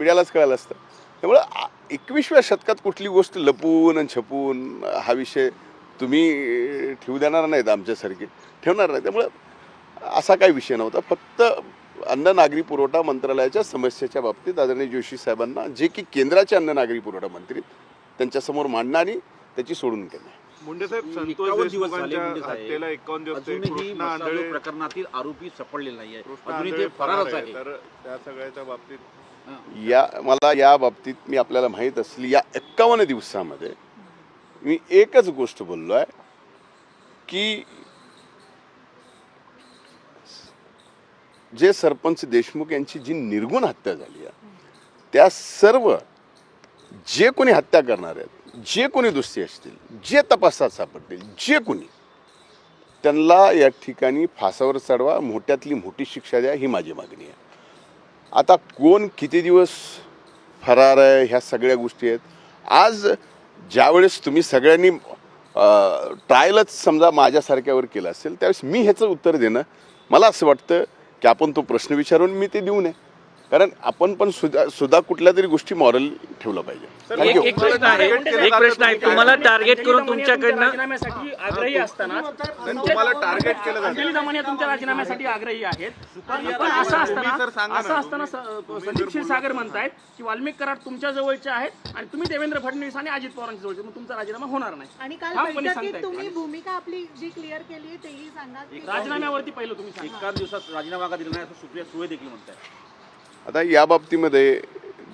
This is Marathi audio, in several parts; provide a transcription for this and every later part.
मीडियालाच कळालं असतं. त्यामुळं एकविसव्या शतकात कुठली गोष्ट लपून आणि छपून हा विषय तुम्ही ठेवू देणार नाहीत आमच्यासारखे. ठेवणार नाही त्यामुळं असा काही विषय नव्हता. फक्त अन्न नागरी पुरवठा मंत्रालयाच्या समस्येच्या बाबतीत आदरणीय जोशी साहेबांना जे की केंद्राचे अन्न नागरी पुरवठा मंत्री त्यांच्यासमोर मांडणं आणि त्याची सोडून घेणं मुंडे साहेब संतोष एकावन्न दिवस. हत्येला एकावन्न प्रकरणातील आरोपी सापडलेला फरारच फरार आहे. तर त्या सगळ्याच्या बाबतीत या मला या बाबतीत मी आपल्याला माहीत असली या एक्कावन्न दिवसामध्ये मी एकच गोष्ट बोललो आहे की जे सरपंच देशमुख यांची जी निर्गुण हत्या झाली आहे त्या सर्व जे कोणी हत्या करणार आहेत जे कोणी दुसरी असतील जे तपासात सापडतील जे कोणी त्यांना या ठिकाणी फासावर चढवा मोठ्यातली मोठी शिक्षा द्या ही माझी मागणी आहे. आता कोण किती दिवस फरार आहे ह्या सगळ्या गोष्टी आहेत. आज ज्यावेळेस तुम्ही सगळ्यांनी ट्रायलच समजा माझ्यासारख्यावर केलं असेल त्यावेळेस मी ह्याचं उत्तर देणं मला असं वाटतं की आपण तो प्रश्न विचारून मी ते देऊ नये कारण आपण पण सुद्धा सुद्धा कुठल्या तरी गोष्टी मॉरल ठेवलं पाहिजे. एक प्रश्न आहे एक प्रश्न आहे. तुम्हाला टार्गेट करून तुमच्याकडनं राजीनाम्यासाठी आग्रही असताना तुम्हाला टार्गेट केलं अंजली तुमच्या राजीनाम्यासाठी आग्रही आहेत. पण असं असताना असं असताना संदीप क्षीरसागर म्हणतायत की वाल्मिक कराड तुमच्या जवळचे आहेत आणि तुम्ही देवेंद्र फडणवीस आणि अजित पवारांच्या जवळचे मग तुमचा राजीनामा होणार नाही. आणि काल बैठकीत. तुम्ही भूमिका आपली जी क्लिअर केली तेही सांगा की राजीनाम्यावरती पहिलं तुम्ही सांगा. एका दिवसात राजीनामा का दिला नाही असं सुप्रिया सुळे देखील म्हणतात आता या बाबतीमध्ये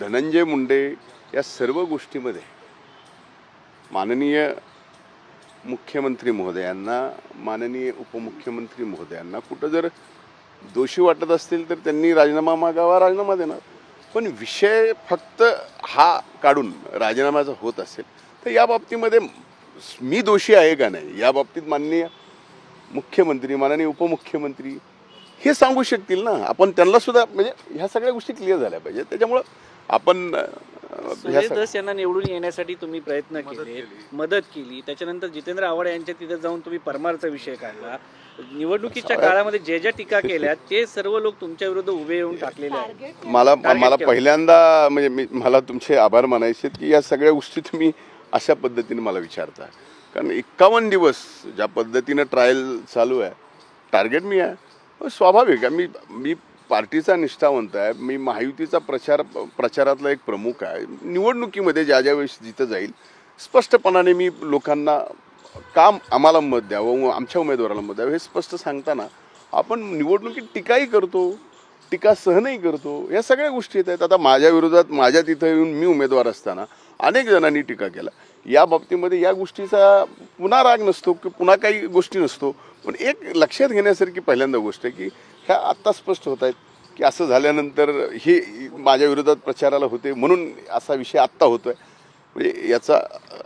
धनंजय मुंडे या सर्व गोष्टीमध्ये माननीय मुख्यमंत्री महोदयांना माननीय उपमुख्यमंत्री महोदयांना कुठं जर दोषी वाटत असतील तर त्यांनी राजीनामा मागावा राजीनामा देणार. पण विषय फक्त हा काढून राजीनाम्याचा होत असेल तर या बाबतीमध्ये मी दोषी आहे का नाही? या बाबतीत माननीय मुख्यमंत्री माननीय उपमुख्यमंत्री हे सांगू शकतील ना. आपण त्यांना सुद्धा म्हणजे ह्या सगळ्या गोष्टी क्लिअर झाल्या पाहिजेत. त्याच्यामुळं आपण सुरेश यांना निवडून येण्यासाठी तुम्ही प्रयत्न केले. मदत केली. त्याच्यानंतर जितेंद्र आव्हाड यांच्या तिथे जाऊन तुम्ही परमारचा विषय काढला. निवडणुकीच्या काळामध्ये जे ज्या टीका केल्या ते सर्व लोक तुमच्या विरुद्ध उभे येऊन टाकलेले आहेत. मला मला. पहिल्यांदा म्हणजे मी मला तुमचे आभार मानायचे की या सगळ्या गोष्टी तुम्ही अशा पद्धतीने मला विचारता. कारण एक्कावन्न दिवस ज्या पद्धतीनं ट्रायल चालू आहे टार्गेट मी आहे. हो, स्वाभाविक आहे. मी मी पार्टीचा निष्ठावंत आहे. मी महायुतीचा प्रचार प्रचारातला एक प्रमुख आहे. निवडणुकीमध्ये ज्या ज्या वेळेस जिथं जाईल स्पष्टपणाने मी लोकांना काम आम्हाला मत द्यावं आमच्या उमेदवाराला मत द्यावं हे स्पष्ट सांगताना आपण निवडणुकीत टीकाही करतो टीका सहनही करतो या सगळ्या गोष्टी येत आहेत. आता माझ्या विरोधात माझ्या तिथं येऊन मी उमेदवार असताना अनेक जणांनी टीका केला या बाबतीमध्ये या गोष्टीचा पुन्हा राग नसतो की पुन्हा काही गोष्टी नसतो. पण एक लक्षात घेण्यासारखी पहिल्यांदा गोष्ट आहे की ह्या आत्ता स्पष्ट होत आहेत की असं झाल्यानंतर हे माझ्या विरोधात प्रचाराला होते म्हणून असा विषय आत्ता होतो आहे म्हणजे याचा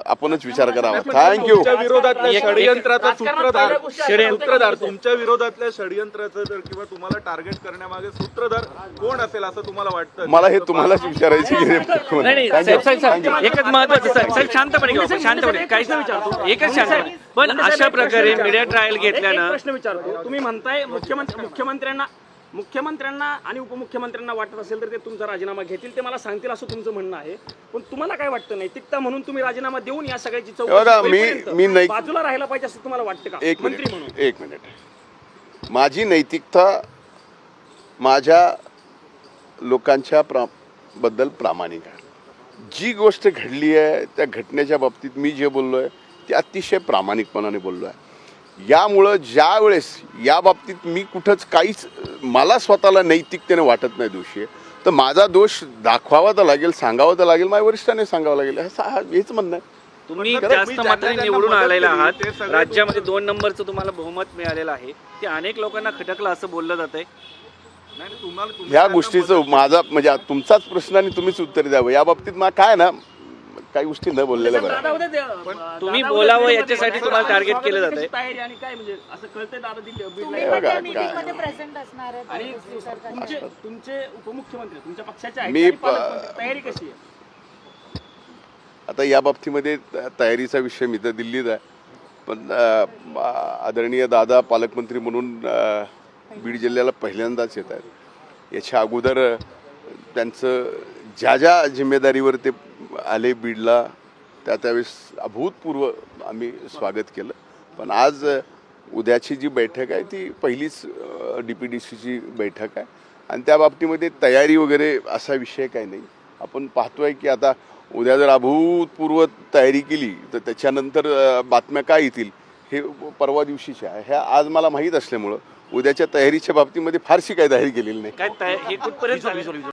आपणच विचार करावा. थँक्यू तुमच्या विरोधातल्या षडयंत्राचा सूत्रधार. सूत्रधार तुमच्या विरोधातल्या षडयंत्राचं जर किंवा तुम्हाला टार्गेट करण्यामागे सूत्रधार कोण असेल असं तुम्हाला वाटतं? मला हे तुम्हालाच विचारायचं की नाही. नाही साहेब साहेब साहेब एकच महत्वाचं साहेब साहेब शांतपणे शांतपणे. काहीच नाही विचारतो. एकच शांतपणे. पण अशा प्रकारे मीडिया ट्रायल एक- एक घेतल्यानं प्रश्न विचारतो. तुम्ही म्हणताय मुख्यमंत्री मुख्यमंत्र्यांना मुख्यमंत्र्यांना आणि उपमुख्यमंत्र्यांना वाटत असेल तर ते तुमचा राजीनामा घेतील ते मला सांगतील असं तुमचं म्हणणं आहे. पण तुम्हाला काय वाटतं? नैतिकता म्हणून तुम्ही राजीनामा देऊन या सगळ्याची नै- बाजूला राहायला पाहिजे असं तुम्हाला वाटतं का? एक मंत्री मिनिट म्हणून. एक मिनिट. माझी नैतिकता माझ्या लोकांच्या प्रा बद्दल प्रामाणिक आहे. जी गोष्ट घडली आहे त्या घटनेच्या बाबतीत मी जे बोललो आहे ते अतिशय प्रामाणिकपणाने बोललो आहे यामुळं ज्या वेळेस या बाबतीत मी कुठंच काहीच मला स्वतःला नैतिकतेने वाटत नाही दोषी आहे. तर माझा दोष दाखवावा तर लागेल सांगावा तर लागेल माझ्या वरिष्ठाने सांगावं लागेल असं हा- हेच म्हणणं आहे. तुम्ही जास्त ज्यांना निवडून आलेला आहात राज्यामध्ये दोन नंबरचं तुम्हाला बहुमत मिळालेलं आहे. ते अनेक लोकांना खटकलं असं बोललं जात आहे. ह्या गोष्टीचं माझा म्हणजे तुमचाच प्रश्न आणि तुम्हीच उत्तर द्यावं. या बाबतीत मला काय ना काही गोष्टी न बोललेल्या दे- तुम्ही बोलावं याच्यासाठी तुम्हाला target केलं जातंय. तयारी आणि काय म्हणजे असं कळतंय दादा बीडला काय- असणार आहेत. आणि सरकारच्या. तुमचे तुमचे उपमुख्यमंत्री तुमच्या पक्षाचे आहेत मी आणि प- पालकमंत्री. तयारी कशी आहे? आता या बाबतीमध्ये त- तयारीचा विषय मी तर दिल्लीत आहे. पण अं, आदरणीय दादा पालकमंत्री म्हणून अं, बीड जिल्ह्याला पहिल्यांदाच येत आहेत. याच्या अगोदर अं, त्यांचं ज्या ज्या जिम्मेदारीवर ते आले बीडला त्या त्यावेळेस अभूतपूर्व आम्ही स्वागत केलं. पण आज उद्याची जी बैठक आहे ती पहिलीच डी पी डी सीची बैठक आहे. आणि त्या बाबतीमध्ये तयारी वगैरे असा विषय काही नाही. आपण पाहतोय की आता उद्या जर अभूतपूर्व तयारी केली तर त्याच्यानंतर बातम्या काय येतील हे परवा दिवशीच्या आहे. ह्या आज मला माहीत असल्यामुळं उद्याच्या तयारीच्या बाबतीमध्ये फारशी काही तयारी केलेली नाही.